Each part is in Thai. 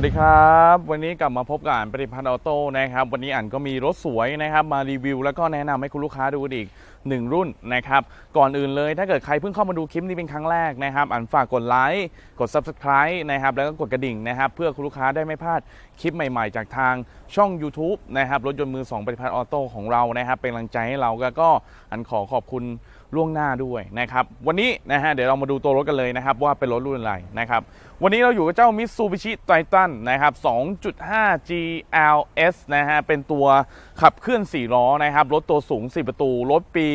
วัสดีครับ วันนี้กลับมาพบกับอ่านปฏิพัฒน์ออโต้นะครับ วันนี้อ่านก็มีรถสวยนะครับ มารีวิว แล้วก็แนะนำให้คุณลูกค้าดูอีกหนึ่งรุ่นนะครับ ก่อนอื่นเลยถ้าเกิดใครเพิ่งเข้ามาดูคลิปนี้เป็นครั้งแรกนะครับ อ่านฝากกดไลค์กด Subscribe นะครับ แล้วก็กดกระดิ่งนะครับ เพื่อคุณลูกค้าได้ไม่พลาดคลิปใหม่ๆ จากทางช่อง YouTube นะครับรถยนต์มือสองปฏิพัฒน์ออโต้ของเรานะครับ เป็นกำลังใจให้เราแล้วก็อันขอขอบคุณ ล่วงหน้าด้วยนะครับวันนี้นะฮะเดี๋ยวเรามาดูตัวรถกันเลยนะครับว่าเป็นรถรุ่นอะไรนะครับวันนี้เราอยู่กับเจ้า Mitsubishi Titan นะครับ 2.5 GLS นะฮะเป็นตัวขับเคลื่อน 4 ล้อนะครับรถตัวสูง 4 ประตู รถปี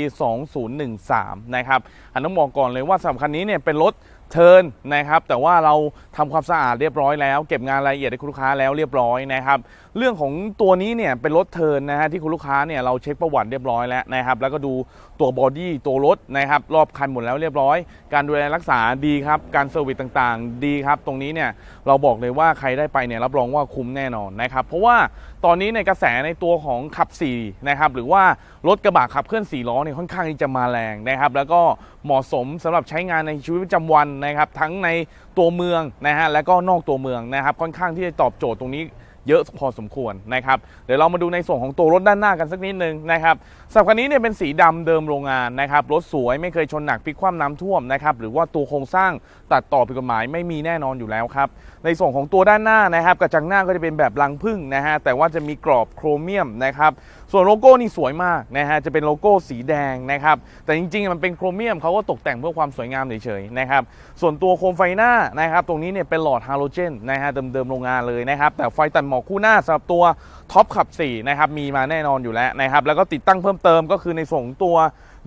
2013 นะครับอันต้องบอกก่อนเลยว่าสำหรับคันนี้เนี่ยเป็นรถเทินนะครับแต่ว่าเราทำความสะอาดเรียบร้อยแล้ว เก็บงานรายละเอียดให้คุณลูกค้าแล้วเรียบร้อยนะครับเรื่องของตัวนี้เนี่ยเป็นรถเทินนะฮะที่คุณลูกค้าเนี่ยเราเช็คประวัติเรียบร้อยแล้วนะครับแล้วก็ดูตัวบอดี้ตัวรถนะครับรอบคันหมดแล้วเรียบร้อย การดูแลรักษาดีครับ การเซอร์วิสต่างๆ ดีครับ ตรงนี้เนี่ยเราบอกเลยว่าใครได้ไปเนี่ยรับรองว่าคุ้มแน่นอนนะครับเพราะว่าตอนนี้ในกระแสในตัวของขับ4นะครับหรือว่ารถกระบะขับเคลื่อน4ล้อเนี่ยค่อนข้างที่จะมาแรงนะครับแล้วก็เหมาะสมสำหรับใช้งานในชีวิตประจำวันนะครับทั้งในตัวเมืองนะฮะและก็นอกตัวเมืองนะครับค่อนข้างที่จะตอบโจทย์ตรงนี้ เยอะพอสมควรนะครับเดี๋ยวเรามาดูในส่วนของตัวรถด้านหน้ากันสักนิดนึงนะครับสำหรับคันนี้เนี่ยเป็นสีดำเดิมโรงงานนะครับรถสวยไม่เคยชนหนักพลิกคว่ำน้ำท่วมนะครับหรือว่าตัวโครงสร้างตัดต่อผิดกฎหมายไม่มีแน่นอนอยู่แล้วครับในส่วนของตัวด้านหน้านะครับกระจังหน้าก็จะเป็นแบบรังผึ้งนะฮะแต่ว่าจะมีกรอบโครเมียมนะครับส่วนโลโก้นี่สวยมากนะฮะจะเป็นโลโก้สีแดงนะครับแต่จริงๆมันเป็นโครเมียมเขาก็ตกแต่งเพื่อความสวยงามเฉยๆนะครับส่วนตัวโคมไฟหน้านะครับตรงนี้เนี่ยเป็นหลอดฮาโลเจนนะฮะเดิมๆโรงงานเลยนะครับแต่ไฟตัดหมอคู่หน้าสำหรับตัวท็อปขับ4นะครับมีมาแน่นอนอยู่แล้วนะครับแล้วก็ติดตั้งเพิ่มเติมก็คือในส่วนของตัว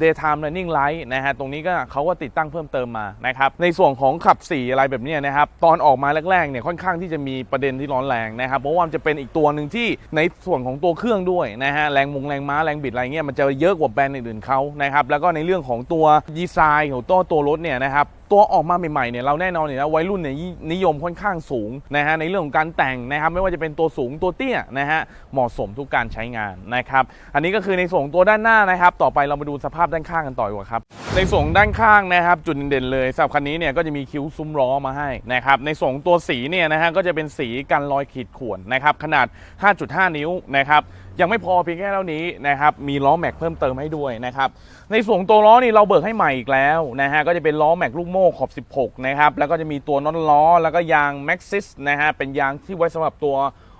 daytime running light นะฮะตรงนี้ก็เขาก็ติดตั้งเพิ่มเติมมานะครับในส่วนของขับ 4 อะไรแบบนี้นะครับตอนออกมาแรกๆเนี่ยค่อนข้างที่จะมีประเด็นที่ร้อนแรงนะครับเพราะว่ามันจะเป็นอีกตัวหนึ่งที่ในส่วนของตัวเครื่องด้วยนะฮะแรงมงแรงม้าแรงบิดอะไรเงี้ยมันจะเยอะกว่าแบรนด์อื่นๆเขานะครับแล้วก็ในเรื่องของตัวดีไซน์ของตัวตัวรถเนี่ยนะครับ ตัวออกมาใหม่ๆเนี่ยเราแน่นอนเนี่ยนะวัยรุ่นเนี่ยนิยมค่อนข้างสูงนะฮะในเรื่องของการแต่งนะครับไม่ว่าจะเป็นตัวสูงตัวเตี้ยนะฮะเหมาะสมทุกการใช้งานนะครับอันนี้ก็คือในส่วนของตัวด้านหน้านะครับ ต่อไปเรามาดูสภาพด้านข้างกันต่อดีกว่าครับในส่วนของด้านข้างนะครับจุดเด่นเลยสำหรับคันนี้เนี่ยก็จะมีคิ้วซุ้มล้อมาให้นะครับในส่วนของตัวสีเนี่ยนะฮะก็จะเป็นสีกันรอยขีดข่วนนะครับขนาด 5.5 นิ้วนะครับ ยังไม่พอเพียงแค่เท่านี้นะครับมีล้อแม็กเพิ่มเติมให้ด้วยนะครับในส่วนของตัวล้อนี่เราเบิกให้ใหม่อีกแล้วนะฮะก็จะเป็นล้อแม็กลูกโม่ขอบ 16 นะครับแล้วก็จะมีตัวน็อตล้อ แล้วก็ยาง Maxxis นะฮะเป็นยางที่ไว้สำหรับตัว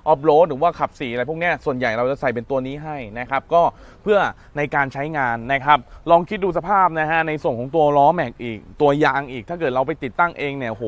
ออฟโรดหรือว่าขับสีอะไรพวกเนี้ยส่วนใหญ่เราจะใส่เป็นตัวนี้ให้นะครับ ก็เพื่อในการใช้งานนะครับ ลองคิดดูสภาพนะฮะในส่วนของตัวล้อแม็กอีก ตัวยางอีก ถ้าเกิดเราไปติดตั้งเองเนี่ยโห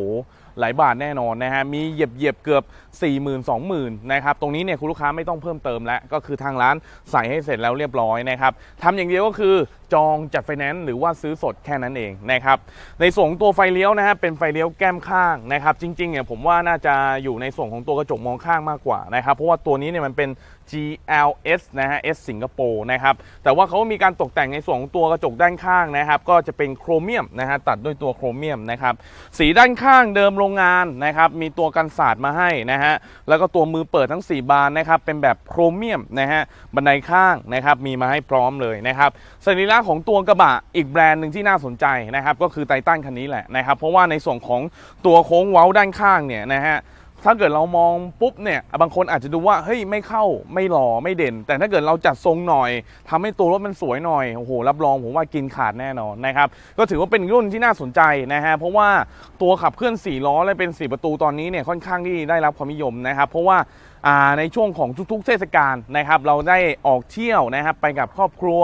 หลายบาทแน่นอนนะฮะมีเหยียบเหยียบเกือบ 4 0 0 0 0 20,000นะครับตรงนี้เนี่ยคุณลูกค้าไม่ต้องเพิ่มเติมแล้วก็คือทางร้านใส่ให้เสร็จแล้วเรียบร้อยนะครับทำอย่างเดียวก็คือจองจัดไฟแนนซ์หรือว่าซื้อสดแค่นั้นเองนะครับในส่วนของตัวไฟเลี้ยวนะฮะเป็นไฟเลี้ยวแก้มข้างนะครับจริงๆเนี่ยผมว่าน่าจะอยู่ในส่วนของตัวกระจกมองข้างมากกว่านะครับเพราะว่าตัวนี้เนี่ยมันเป็น GLS นะฮะ S สิงคโปร์นะครับ แต่ว่าเขามีการตกแต่งในส่วนของตัวกระจกด้านข้างนะครับ ก็จะเป็นโครเมียมนะฮะ ตัดด้วยตัวโครเมียมนะครับ สีด้านข้างเดิมโรงงานนะครับ มีตัวกันสาดมาให้นะฮะ แล้วก็ตัวมือเปิดทั้ง 4 บานนะครับ เป็นแบบโครเมียมนะฮะ บันไดข้างนะครับ มีมาให้พร้อมเลยนะครับสรีระของตัวกระบะอีกแบรนด์หนึ่งที่น่าสนใจนะครับ ก็คือไททันคันนี้แหละนะครับ เพราะว่าในส่วนของตัวโค้งเว้าด้านข้างเนี่ยนะฮะ ถ้าเกิดเรามองปุ๊บเนี่ยบางคนอาจจะดูว่าเฮ้ยไม่เข้าไม่หล่อไม่เด่น แต่ถ้าเกิดเราจัดทรงหน่อยทำให้ตัวรถมันสวยหน่อยโอ้โหรับรองผมว่ากินขาดแน่นอนนะครับก็ถือว่าเป็นรุ่นที่น่าสนใจนะฮะเพราะว่าตัวขับเคลื่อน4ล้อและเป็น 4 ประตูตอนนี้เนี่ยค่อนข้างที่ได้รับความนิยมนะครับเพราะว่าในช่วงของทุกๆเทศกาลนะครับเราได้ออกเที่ยวนะครับไปกับครอบครัว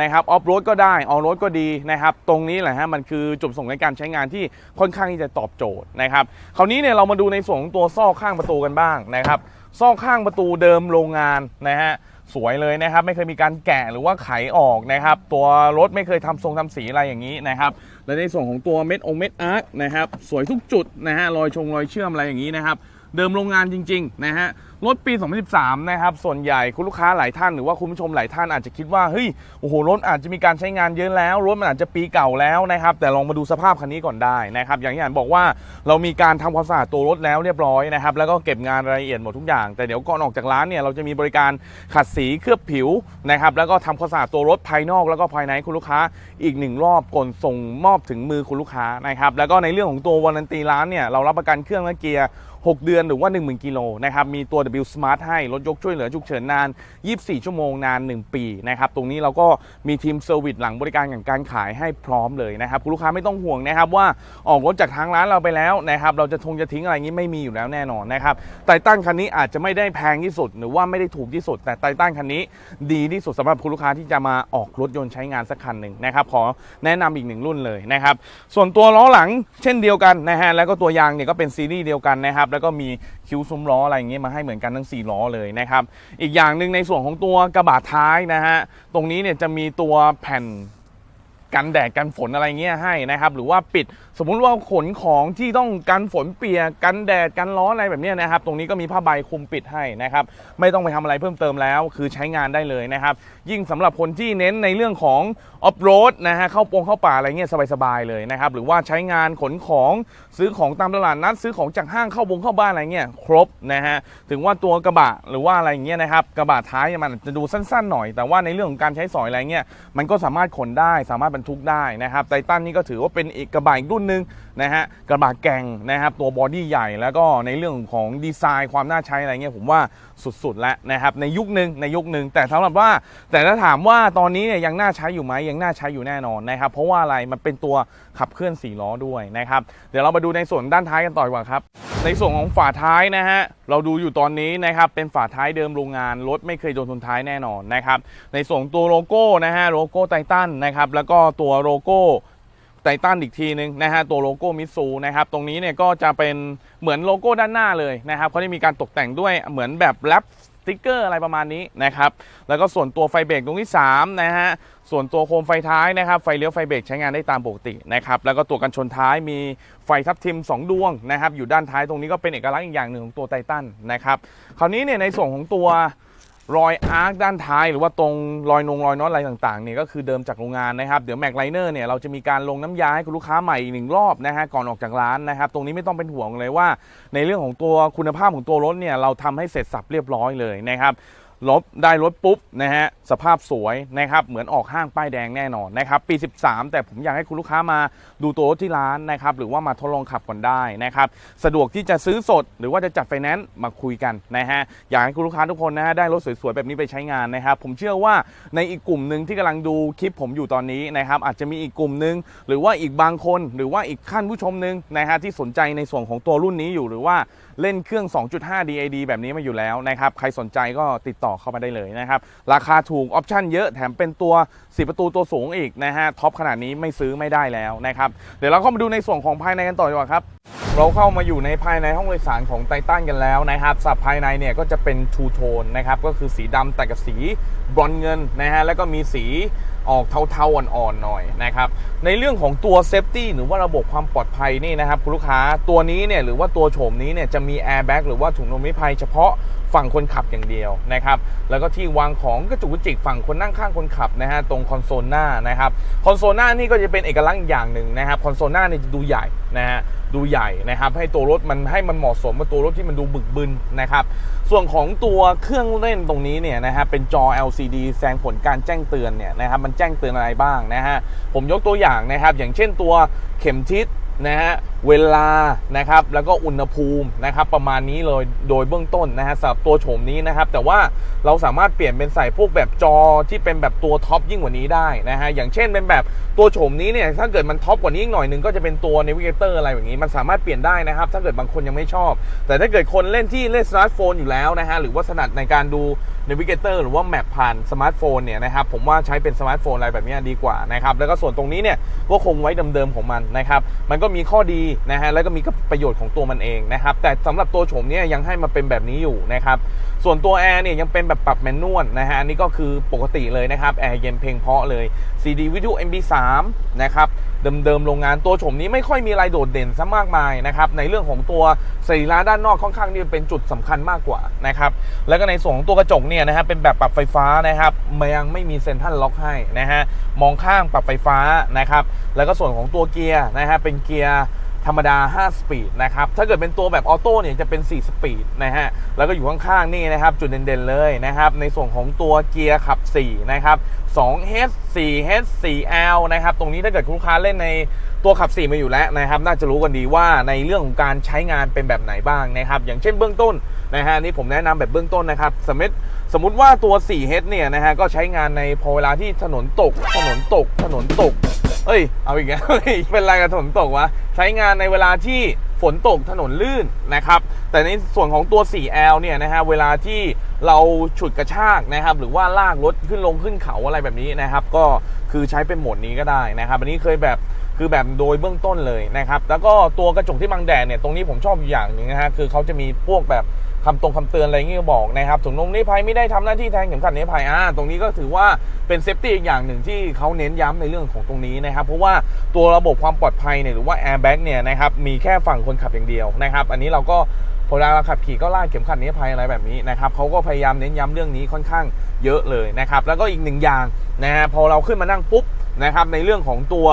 นะครับออฟโรดก็ได้ออโรดก็ดีนะครับตรงนี้แหละฮะมันคือจุดประส่งในการใช้งานที่ค่อนข้างที่จะตอบโจทย์นะครับคราวนี้เนี่ยเรามาดูในส่วนของตัวซอกข้างประตูกันบ้างนะครับซอกข้างประตูเดิมโรงงานนะฮะสวยเลยนะครับ ไม่เคยมีการแกะหรือว่าไขออกนะครับ ตัวรถไม่เคยทำทรงทำสีอะไรอย่างนี้นะครับ และในส่วนของตัวเม็ดองเม็ดอาร์คนะครับ สวยทุกจุดนะฮะรอยชงรอยเชื่อมอะไรอย่างนี้นะครับ เดิมโรงงานจริง ๆ นะฮะ รถปี 2013 นะครับ ส่วนใหญ่คุณลูกค้าหลายท่านหรือว่าคุณผู้ชมหลายท่านอาจจะคิดว่าเฮ้ยโอ้โหรถอาจจะมีการใช้งานเยอะแล้ว รถมันอาจจะปีเก่าแล้วนะครับ แต่ลองมาดูสภาพคันนี้ก่อนได้นะครับ อย่างที่อ่านบอกว่าเรามีการทำความสะอาดตัวรถแล้วเรียบร้อยนะครับ แล้วก็เก็บงานรายละเอียดหมดทุกอย่าง แต่เดี๋ยวก่อนออกจากร้านเนี่ยเราจะมีบริการขัดสีเคลือบผิวนะครับ แล้วก็ทำความสะอาดตัวรถภายนอก แล้วก็ภายในคุณลูกค้าอีกหนึ่งรอบก่อนส่งมอบถึงมือคุณลูกค้านะครับ แล้วก็ในเรื่องของตัววารันตีร้านเนี่ยเรารับประกันเครื่องและเกียร์ 6 เดือนหรือว่า 10,000 กิโลนะครับมีตัว W Smart ให้รถยกช่วยเหลือฉุกเฉินนาน 24 ชั่วโมงนาน 1 ปีนะครับตรงนี้เราก็มีทีมเซอร์วิสหลังบริการอย่างการขายให้พร้อมเลยนะครับคุณลูกค้าไม่ต้องห่วงนะครับว่าออกรถจากทางร้านเราไปแล้วนะครับเราจะทงจะทิ้งอะไรอย่างนี้ไม่มีอยู่แล้วแน่นอนนะครับไททันคันนี้อาจจะไม่ได้แพงที่สุด หรือว่าไม่ได้ถูกที่สุด แต่ไททันคันนี้ดีที่สุดสำหรับคุณลูกค้าที่จะมาออกรถยนต์ใช้งานสักคันหนึ่งนะครับขอแนะนำอีกหนึ่งรุ่นเลยนะครับส่วนตัวล้อหลังเช่นเดียวกันนะฮะแล้วก็ตัวยางเนี่ยก็เป็นซีรีส์เดียวกันนะครับแล้วก็มีคิ้วซุ้มล้ออะไรอย่างเงี้ยมาให้เหมือนกันทั้ง 4 ล้อเลยนะครับ อีกอย่างหนึ่งในส่วนของตัวกระบะท้ายนะฮะ ตรงนี้เนี่ยจะมีตัวแผ่น กันแดดกันฝนอะไรเงี้ยให้นะครับ หรือว่าปิดสมมุติว่าขนของที่ต้องกันฝนเปียกกันแดดกันร้อนอะไรแบบนี้นะครับ ตรงนี้ก็มีผ้าใบคลุมปิดให้นะครับ ไม่ต้องไปทำอะไรเพิ่มเติมแล้ว คือใช้งานได้เลยนะครับ ยิ่งสำหรับคนที่เน้นในเรื่องของออฟโรดนะฮะเข้าปงเข้าป่าอะไรเงี้ยสบายๆเลยนะครับ หรือว่าใช้งานขนของซื้อของตามตลาดนัดซื้อของจากห้างเข้าบงเข้าบ้านอะไรเงี้ยครบนะฮะถึงว่าตัวกระบะหรือว่าอะไรเงี้ยนะครับกระบะท้ายมันจจะดูสั้นๆหน่อย แต่ว่าในเรื่องของการใช้สอยอะไรเงี้ยมันก็สามารถขนได้สามารถบรรทุกได้นะครับไททันนี่ก็ถือว่าเป็นอีกกระบะอีกรุ่นหนึ่งนะฮะกระบะแก่งนะครับตัวบอดี้ใหญ่แล้วก็ในเรื่องของดีไซน์ความน่าใช้อะไรเงี้ยผมว่าสุดๆแล้วนะครับในยุคหนึ่งในยุคหนึ่งแต่สำหรับว่า แต่ถ้าถามว่าตอนนี้เนี่ยยังน่าใช้อยู่ไหมยังน่าใช้อยู่แน่นอนนะครับเพราะว่าอะไรมันเป็นตัว ขับเคลื่อน4ล้อด้วยนะครับเดี๋ยวเรามาดูในส่วนด้านท้ายกันต่อดีกว่าครับในส่วนของฝาท้ายนะฮะเราดูอยู่ตอนนี้นะครับเป็นฝาท้ายเดิมโรงงานรถไม่เคยโดนชนท้ายแน่นอนนะครับในส่วนตัวโลโก้นะฮะโลโก้ไททันนะครับแล้วก็ตัวโลโก้ไททันอีกทีนึงนะฮะตัวโลโก้มิตซูนะครับตรงนี้เนี่ยก็จะเป็นเหมือนโลโก้ด้านหน้าเลยนะครับเขาได้มีการตกแต่งด้วยเหมือนแบบแรปสติ๊กเกอร์อะไรประมาณนี้นะครับแล้วก็ส่วนตัวไฟเบรกตรงที่3นะฮะ ส่วนตัวโคมไฟท้ายนะครับ ไฟเลี้ยวไฟเบรกใช้งานได้ตามปกตินะครับ แล้วก็ตัวกันชนท้ายมีไฟทับทิม 2 ดวงนะครับ อยู่ด้านท้ายตรงนี้ก็เป็นเอกลักษณ์อีกอย่างหนึ่งของตัวไททันนะครับ คราวนี้เนี่ยในส่วนของตัวรอยอาร์คด้านท้าย หรือว่าตรงรอยนงรอยน็อตอะไรต่างๆเนี่ยก็คือเดิมจากโรงงานนะครับ เดี๋ยวแม็กไลเนอร์เนี่ยเราจะมีการลงน้ำยาให้คุณลูกค้าใหม่อีกหนึ่งรอบนะฮะก่อนออกจากร้านนะครับ ตรงนี้ไม่ต้องเป็นห่วงเลยว่า ในเรื่องของตัวคุณภาพของตัวรถเนี่ยเราทำให้เสร็จสับเรียบร้อยเลยนะครับ รถได้รถปุ๊บนะฮะสภาพสวยนะครับเหมือนออกห้างป้ายแดงแน่นอนนะครับปี 13 แต่ผมอยากให้คุณลูกค้ามาดูตัวรถที่ร้านนะครับหรือว่ามาทดลองขับก่อนได้นะครับสะดวกที่จะซื้อสดหรือว่าจะจัดไฟแนนซ์มาคุยกันนะฮะอยากให้คุณลูกค้าทุกคนนะฮะได้รถสวยๆแบบนี้ไปใช้งานนะครับผมเชื่อว่าในอีกกลุ่มหนึ่งที่กำลังดูคลิปผมอยู่ตอนนี้นะครับอาจจะมีอีกกลุ่มหนึ่งหรือว่าอีกบางคนหรือว่าอีกขั้นผู้ชมหนึ่งนะฮะที่สนใจในส่วนของตัวรุ่นนี้อยู่หรือว่าเล่นเครื่อง 2.5 DAD แบบนี้มาอยู่แล้วนะครับใครสนใจก็ติดต่อเข้ามาได้เลยนะครับ ราคาถูกออปชั่นเยอะแถมเป็นตัว 4 ประตูตัวสูงอีกนะฮะท็อปขนาดนี้ไม่ซื้อไม่ได้แล้วนะครับ เดี๋ยวเราเข้ามาดูในส่วนของภายในกันต่อดีกว่าครับเราเข้ามาอยู่ในภายในห้องโดยสารของไททันกันแล้วนะครับสับภายในเนี่ยก็จะเป็นทูโทนนะครับก็คือสีดำแต่กับสี บรอนเงินนะฮะแล้วก็มีสีออกเทาๆอ่อนๆหน่อยนะครับในเรื่องของตัวเซฟตี้หรือว่าระบบความปลอดภัยนี่นะครับคุณลูกค้าตัวนี้เนี่ยหรือว่าตัวโฉมนี้เนี่ยจะมีแอร์แบ็กหรือว่าถุงลมนิรภัยเฉพาะฝั่งคนขับอย่างเดียวนะครับแล้วก็ที่วางของกระจุกกระจิกฝั่งคนนั่งข้างคนขับนะฮะตรงคอนโซลหน้านะครับคอนโซลหน้านี่ก็จะเป็นเอกลักษณ์อย่างหนึ่งนะครับคอนโซลหน้านี่จะดูใหญ่ นะฮะดูใหญ่นะครับให้ตัวรถมันให้มันเหมาะสมกับตัวรถที่มันดูบึกบึนนะครับส่วนของตัวเครื่องเล่นตรงนี้เนี่ยนะฮะเป็นจอ LCD แสดงผลการแจ้งเตือนเนี่ยนะครับมันแจ้งเตือนอะไรบ้างนะฮะผมยกตัวอย่างนะครับอย่างเช่นตัวเข็มทิศ นะฮะเวลานะครับแล้วก็อุณหภูมินะครับประมาณนี้เลยโดยเบื้องต้นนะฮะสำหรับตัวโฉมนี้นะครับ แต่ว่าเราสามารถเปลี่ยนเป็นใส่พวกแบบจอที่เป็นแบบตัวท็อปยิ่งกว่านี้ได้นะฮะอย่างเช่นเป็นแบบตัวโฉมนี้เนี่ยถ้าเกิดมันท็อปกว่านี้อีกหน่อยหนึงก็จะเป็นตัว Navigator อะไรอย่างนี้ มันสามารถเปลี่ยนได้นะครับ ถ้าเกิดบางคนยังไม่ชอบ แต่ถ้าเกิดคนเล่นที่เล่นสมาร์ทโฟนอยู่แล้วนะฮะหรือว่าถนัดในการดู Navigator หรือว่าแมปผ่านสมาร์ทโฟนเนี่ยนะครับผมว่าใช้เป็นสมาร์ทโฟนอะไรแบบนี้ดีกว่านะครับแล้วก็ส่วนตรงนี้เนี่ยก็คงไว้เดิมๆของมันนะครับมันก็มีข้อดีนะฮะแล้วก็มีประโยชน์ของตัวมันเองนะครับแต่สำหรับตัวโฉมเนี่ยยังให้มาเป็นแบบนี้อยู่นะครับส่วนตัวแอร์เนี่ยยังเป็นแบบปรับแมนนวลนะฮะอันนี่ก็คือปกติเลยนะครับแอร์เย็นเพลงเพาะเลย CD วิทยุ MP3 นะครับ เดิมๆโรงงานตัวโฉมนี้ไม่ค่อยมีอะไรโดดเด่นซะมากมายนะครับในเรื่องของตัวสรีระด้านนอกค่อนข้างที่จะเป็นจุดสำคัญมากกว่านะครับแล้วก็ในส่วนของตัวกระจกเนี่ยนะฮะเป็นแบบปรับไฟฟ้านะครับมันยังไม่มีเซ็นทรัลล็อกให้นะฮะมองข้างปรับไฟฟ้านะครับแล้วก็ส่วนของตัวเกียร์นะฮะเป็นเกียร์ ธรรมดา 5 สปีดนะครับ ถ้าเกิดเป็นตัวแบบออโต้เนี่ยจะเป็น 4 สปีดนะฮะ แล้วก็อยู่ข้างๆนี่นะครับ จุดเด่นๆเลยนะครับ ในส่วนของตัวเกียร์ขับ 4 นะครับ 2 H 4H 4L นะครับ ตรงนี้ถ้าเกิดคุณลูกค้าเล่นในตัวขับ 4 มาอยู่แล้วนะครับ น่าจะรู้กันดีว่าในเรื่องของการใช้งานเป็นแบบไหนบ้างนะครับ อย่างเช่นเบื้องต้นนะฮะนี่ผมแนะนำแบบเบื้องต้นนะครับสมมติ สมมติว่าตัว 4H เนี่ยนะฮะก็ใช้งานในพอเวลาที่ถนนตก ถนนตก ถนนตก เอ้ย เอาอีกแล้วเฮ้ยเป็นไรกับถนนตกวะ ใช้งานในเวลาที่ฝนตกถนนลื่นนะครับ แต่ในส่วนของตัว 4L เนี่ยนะฮะเวลาที่เราฉุดกระชากนะครับ หรือว่าลากรถขึ้นลงขึ้นเขาอะไรแบบนี้นะครับ ก็คือใช้เป็นโหมดนี้ก็ได้นะครับ อันนี้เคยแบบคือแบบโดยเบื้องต้นเลยนะครับ แล้วก็ตัวกระจกที่บังแดดเนี่ยตรงนี้ผมชอบอยู่อย่างหนึ่งนะฮะคือเขาจะมีพวกแบบ คำตรงคำเตือนอะไรอย่างงี้ก็บอกนะครับถุงลมนิรภัยไม่ได้ทำหน้าที่แทนเข็มขัดนิรภัยอ่าตรงนี้ก็ถือว่าเป็นเซฟตี้อีกอย่างหนึ่งที่เขาเน้นย้ำในเรื่องของตรงนี้นะครับเพราะว่าตัวระบบความปลอดภัยเนี่ยหรือว่าแอร์แบ็กเนี่ยนะครับมีแค่ฝั่งคนขับอย่างเดียวนะครับอันนี้เราก็พอเราขับขี่ก็ลากเข็มขัดนิรภัยอะไรแบบนี้นะครับเขาก็พยายามเน้นย้ำเรื่องนี้ค่อนข้างเยอะเลยนะครับแล้วก็อีกหนึ่งอย่างนะฮะพอเราขึ้นมานั่งปุ๊บนะครับในเรื่องของตัว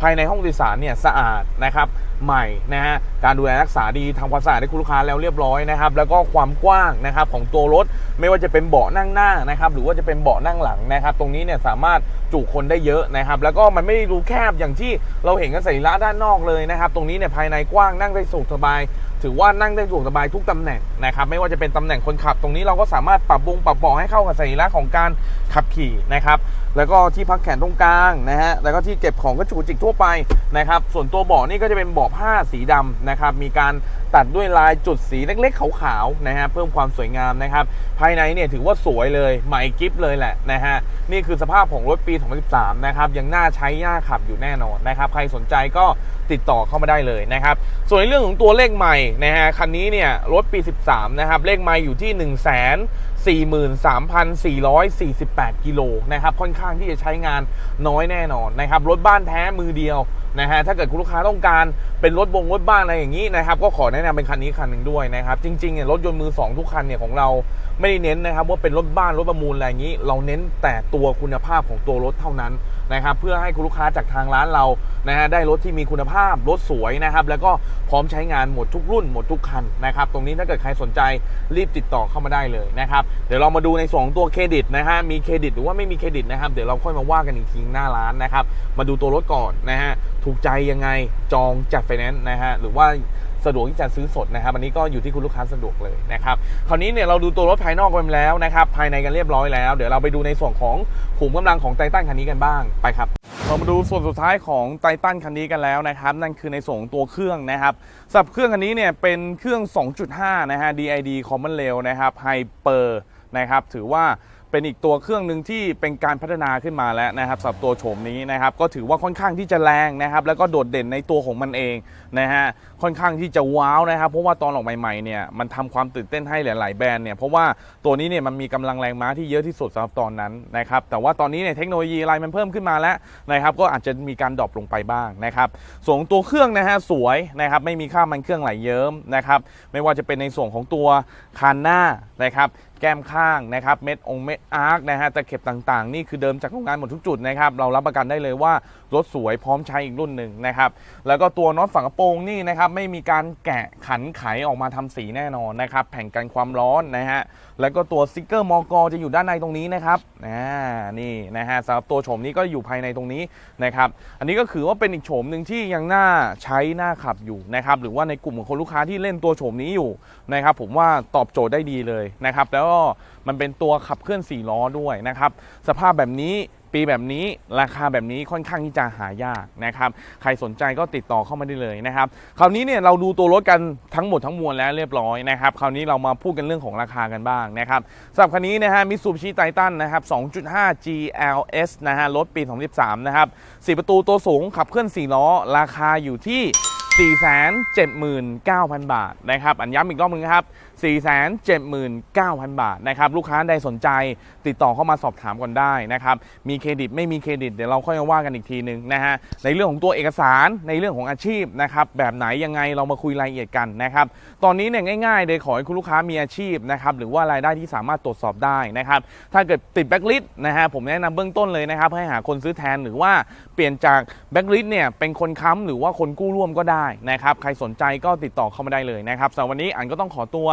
ภายในห้องโดยสารเนี่ยสะอาดนะครับ ใหม่นะฮะการดูแลรักษาดีทำความสะอาดให้คุณลูกค้าแล้วเรียบร้อยนะครับ แล้วก็ความกว้างนะครับของตัวรถ ไม่ว่าจะเป็นเบาะนั่งหน้านะครับ หรือว่าจะเป็นเบาะนั่งหลังนะครับ ตรงนี้เนี่ยสามารถจุคนได้เยอะนะครับ แล้วก็มันไม่ได้ดูแคบอย่างที่เราเห็นกันสรีระด้านนอกเลยนะครับ ตรงนี้เนี่ยภายในกว้างนั่งได้สุขสบาย ถือว่านั่งได้สะดวกสบายทุกตำแหน่งนะครับไม่ว่าจะเป็นตำแหน่งคนขับตรงนี้เราก็สามารถปรับปรุงปรับเบาะให้เข้ากับสรีระของการขับขี่นะครับแล้วก็ที่พักแขนตรงกลางนะฮะแล้วก็ที่เก็บของกระจุกจิกทั่วไปนะครับส่วนตัวเบาะนี่ก็จะเป็นเบาะผ้าสีดำนะครับมีการตัดด้วยลายจุดสีเล็ก ๆ ขาวๆนะฮะเพิ่มความสวยงามนะครับภายในเนี่ยถือว่าสวยเลยใหม่กิฟเลยแหละนะฮะนี่คือสภาพของรถปี 2013 นะครับยังน่าใช้น่าขับอยู่แน่นอนนะครับใครสนใจก็ติดต่อเข้ามาได้เลยนะครับส่วนในเรื่องของตัวเลขใหม่นะฮะคันนี้เนี่ยรถปี 13 นะครับ เลขใหม่อยู่ที่ 1 4 3 43,448 กิโลนะครับ ค่อนข้างที่จะใช้งานน้อยแน่นอนนะครับ รถบ้านแท้มือเดียวนะฮะถ้าเกิดคุณลูกค้าต้องการเป็นรถบงรถบ้านอะไรอย่างนี้นะครับก็ขอแนะนำเป็นคันนี้คันหนึ่งด้วยนะครับจริงๆเนี่ยรถยนต์มือสองทุกคันเนี่ยของเราไม่ได้เน้นนะครับว่าเป็นรถบ้านรถประมูลอะไรอย่างนี้ เราเน้นแต่ตัวคุณภาพของตัวรถเท่านั้น นะครับเพื่อให้คุณลูกค้าจากทางร้านเรานะฮะได้รถที่มีคุณภาพรถสวยนะครับ แล้วก็พร้อมใช้งานหมดทุกรุ่นหมดทุกคันนะครับตรงนี้ถ้าเกิดใครสนใจรีบติดต่อเข้ามาได้เลยนะครับเดี๋ยวเรามาดูในส่วนของตัวเครดิตนะฮะมีเครดิตหรือว่าไม่มีเครดิตนะครับเดี๋ยวเราค่อยมาว่ากันอีกทีหน้าร้านนะครับมาดูตัวรถก่อนนะฮะถูกใจยังไงจองจัดไฟแนนซ์นะฮะหรือว่า สะดวกที่จะซื้อสดนะครับอันนี้ก็อยู่ที่คุณลูกค้าสะดวกเลยนะครับคราวนี้เนี่ยเราดูตัวรถภายนอกกันแล้วนะครับภายในกันเรียบร้อยแล้ว เดี๋ยวเราไปดูในส่วนของขุมกำลังของไททันคันนี้กันบ้างไปครับเรามาดูส่วนสุดท้ายของไททันคันนี้กันแล้วนะครับนั่นคือในส่วนตัวเครื่องนะครับสำหรับเครื่องคันนี้เนี่ยเป็นเครื่อง 2.5 นะฮะ DID Common Rail นะครับ Hyper นะครับถือว่า เป็นอีกตัวเครื่องหนึ่งที่เป็นการพัฒนาขึ้นมาแล้วนะครับสำหรับตัวโฉมนี้นะครับก็ถือว่าค่อนข้างที่จะแรงนะครับแล้วก็โดดเด่นในตัวของมันเองนะฮะค่อนข้างที่จะว้าวนะครับเพราะว่าตอนออกใหม่ๆเนี่ยมันทำความตื่นเต้นให้หลาย ๆ แบรนด์เนี่ยเพราะว่าตัวนี้เนี่ยมันมีกำลังแรงม้าที่เยอะที่สุดสำหรับตอนนั้นนะครับแต่ว่าตอนนี้เนี่ยเทคโนโลยีอะไรมันเพิ่มขึ้นมาแล้วนะครับก็อาจจะมีการดรอปลงไปบ้างนะครับส่วนตัวเครื่องนะฮะสวยนะครับไม่มีค่ามันเครื่องไหลเยิ้มนะครับไม่ว่าจะเป็นในส่วนของตัวคานหน้านะครับ แก้มข้างนะครับเม็ดองเม็ดอาร์คนะฮะตะเข็บต่างๆ นี่คือเดิมจากโรงงานหมดทุกจุดนะครับเรารับประกันได้เลยว่ารถสวยพร้อมใช้อีกรุ่นหนึ่งนะครับแล้วก็ตัวน็อตฝังกระโปรงนี่นะครับไม่มีการแกะขันไขออกมาทำสีแน่นอนนะครับแผ่นกันความร้อนนะฮะแล้วก็ตัวสติกเกอร์มอกอจะอยู่ด้านในตรงนี้นะครับอ่านี่นะฮะสำหรับตัวโฉมนี้ก็อยู่ภายในตรงนี้นะครับอันนี้ก็คือว่าเป็นอีกโฉมหนึ่งที่ยังน่าใช้น่าขับอยู่นะครับหรือว่าในกลุ่มของคนลูกค้าที่เล่นตัวโฉมนี้อยู่นะครับผมว่าตอบโจทย์ได้ดีเลยนะครับแล้วก็มันเป็นตัวขับเคลื่อน 4 ล้อด้วยนะครับ สภาพแบบนี้ปีแบบนี้ราคาแบบนี้ค่อนข้างที่จะหายากนะครับ ใครสนใจก็ติดต่อเข้ามาได้เลยนะครับ คราวนี้เนี่ยเราดูตัวรถกันทั้งหมดทั้งมวลแล้วเรียบร้อยนะครับ คราวนี้เรามาพูดกันเรื่องของราคากันบ้างนะครับสำหรับคันนี้นะฮะมิซูบิชิไททันนะครับ 2.5 GLS นะฮะรถปี 2013 นะครับ 4 ประตูตัวสูงขับเคลื่อน 4 ล้อ ราคาอยู่ที่ 479,000 บาทนะครับอันย้ำอีกรอบนึงนะครับ 479,000 บาทนะครับลูกค้าใดสนใจติดต่อเข้ามาสอบถามก่อนได้นะครับมีเครดิตไม่มีเครดิตเดี๋ยวเราค่อยมาว่ากันอีกทีนึงนะฮะในเรื่องของตัวเอกสารในเรื่องของอาชีพนะครับแบบไหนยังไงเรามาคุยรายละเอียดกันนะครับตอนนี้เนี่ยง่ายๆเลยขอให้คุณลูกค้ามีอาชีพนะครับหรือว่ารายได้ที่สามารถตรวจสอบได้นะครับถ้าเกิดติดแบ็กลิสต์นะฮะผมแนะนำเบื้องต้นเลยนะครับให้หาคนซื้อแทนหรือว่าเปลี่ยนจากแบ็กลิสต์เนี่ยเป็นคนค้ำหรือว่าคนกู้ร่วมก็ได้ได้นะครับ ใครสนใจก็ติดต่อเข้ามาได้เลยนะครับสำหรับวันนี้อันก็ต้องขอตัว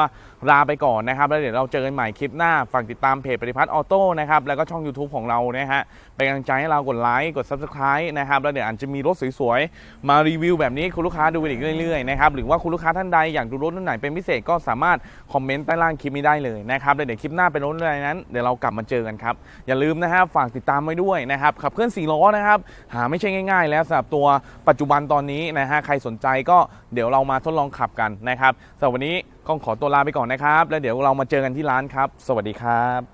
ลาไปก่อนนะครับ แล้วเดี๋ยวเราเจอกันใหม่คลิปหน้า ฝากติดตามเพจปฏิพัฒน์ออโต้นะครับ แล้วก็ช่อง YouTube ของเรานะฮะ เป็นกำลังใจให้เรากดไลค์ กด Subscribe นะครับ แล้วเดี๋ยวอันจะมีรถสวยๆ มารีวิวแบบนี้คุณลูกค้าดูกันอีกเรื่อยๆนะครับ หรือว่าคุณลูกค้าท่านใดอยากดูรถรุ่นไหนเป็นพิเศษก็สามารถคอมเมนต์ใต้ล่างคลิปนี้ได้เลยนะครับแล้วเดี๋ยวคลิปหน้าเป็นรถอะไรนั้นเดี๋ยวเรากลับมาเจอกันครับ อย่าลืมนะฮะฝากติดตามไว้ด้วยนะครับขับเคลื่อน4ล้อนะครับหาไม่ใช่ง่าย ๆ แล้วสำหรับตัวปัจจุบันตอนนี้นะฮะใครสนใจก็เดี๋ยวเรามาทดลองขับกันนะครับสำหรับวันนี้ก็ขอตัวลาไปก่อนนะครับ แล้วเดี๋ยวเรามาเจอกันที่ร้านครับ สวัสดีครับ